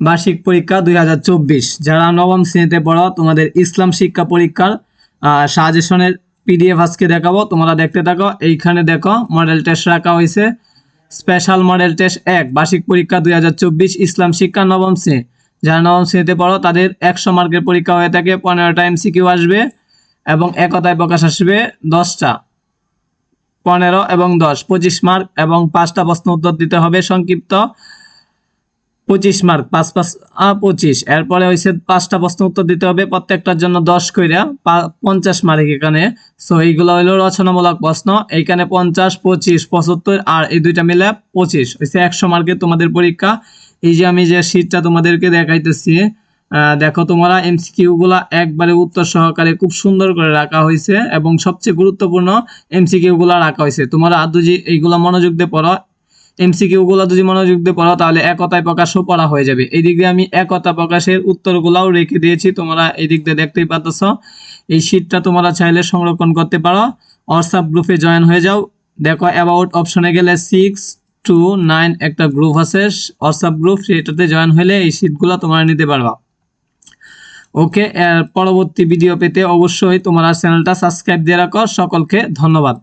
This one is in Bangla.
বার্ষিক পরীক্ষা দুই হাজার চব্বিশ। যারা নবম শ্রেণীতে পড়ো, তোমাদের ইসলাম শিক্ষা পরীক্ষার সাজেশনের পিডিএফ আজকে দেখাবো। তোমরা দেখতে থাকো, এইখানে দেখো মডেল টেস্ট রাখা হয়েছে। স্পেশাল মডেল টেস্ট এক, বার্ষিক পরীক্ষা দুই হাজার চব্বিশ, ইসলাম শিক্ষা নবম শ্রেণি। যারা নবম শ্রেণীতে পড়ো, তাদের একশো মার্কের পরীক্ষা হয়ে থাকে, পনেরোটা এমসিকিউ আসবে এবং একতায় প্রকাশ আসবে দশটা। পনেরো এবং দশ, পঁচিশ মার্ক এবং পাঁচটা প্রশ্ন উত্তর দিতে হবে সংক্ষিপ্ত। পঁচিশ মার্ক, পাঁচ পাঁচ পঁচিশ। এরপরে হয়েছে পাঁচটা প্রশ্ন উত্তর দিতে হবে, প্রত্যেকটার জন্য দশ কইরা পঞ্চাশ মার্ক এখানে। সো এইগুলো হলো রচনামূলক প্রশ্ন। এইখানে পঞ্চাশ, পঁচিশ, পঁচাত্তর আর এই দুইটা মিলে পঁচিশ। হয়েছে একশো মার্কের তোমাদের পরীক্ষা। এই যে আমি যে শীটটা তোমাদেরকে দেখাইতেছি দেখো তোমরা এমসিকিউ গুলা একবারে উত্তর সহকারে খুব সুন্দর করে রাখা হয়েছে এবং সবচেয়ে গুরুত্বপূর্ণ এমসিকিউ গুলা রাখা হয়েছে তোমরা আদুজি এইগুলা মনোযোগ দিয়ে পড়ো এমসিকিউ গুলো যদি মনোযোগ দিয়ে পড়ো তাহলে একতায় প্রকাশও পড়া হয়ে যাবে। এই দিক দিয়ে আমি একতা প্রকাশের উত্তরগুলাও রেখে দিয়েছি, তোমরা এই দিক দিয়ে দেখতেই পাচ্ছ এই শীটটা তোমরা চাইলে সংরক্ষণ করতে পারো। হোয়াটসঅ্যাপ গ্রুপে জয়েন হয়ে যাও। দেখো অ্যাবাউট অপশনে গেলে সিক্স টু নাইন একটা গ্রুপ আছে। হোয়াটসঅ্যাপ গ্রুপ সেটাতে জয়েন হলে এই শীটগুলো তোমরা নিতে পারবা। ওকে এর পরবর্তী ভিডিও পেতে অবশ্যই তোমরা চ্যানেলটা সাবস্ক্রাইব দিয়ে রাখো। সকলকে ধন্যবাদ।